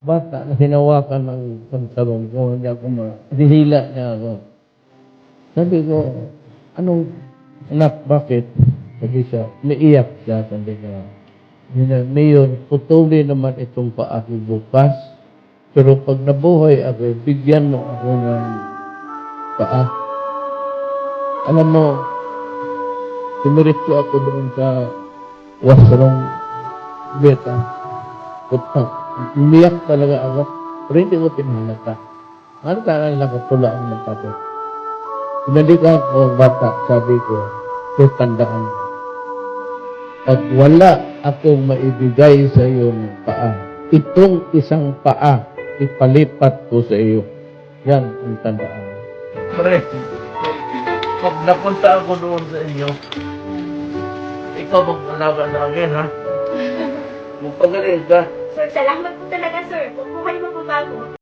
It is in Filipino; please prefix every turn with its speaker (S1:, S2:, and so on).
S1: bata na hinawakan ng pantalong ko, hindi ako ma... Dihila niya ako. Sabi ko, anong, anak, bakit? Sabi siya, naiyak siya, sabi na, Mayon, putuli naman itong paa ko bukas. Pero pag nabuhay ako, bigyan mo ako ng paa. Alam mo, Siniritso ako doon sa washroom beta. Puta, umiyak talaga ako. Pero hindi ko pinalata. Ano talaga lang ako tula ang nagtapos. Pinalikan ko ang bata, sabi ko, so tandaan. Pag wala akong maibigay sa iyo ng paa, itong isang paa, ipalipat ko sa iyo. Yan ang tandaan. Pre, pag napunta ako doon sa inyo, ikaw mag-alaga na akin, ha? Magpagaling ka.
S2: Sir, salamat po talaga, sir. Huwag po kayo magbabago.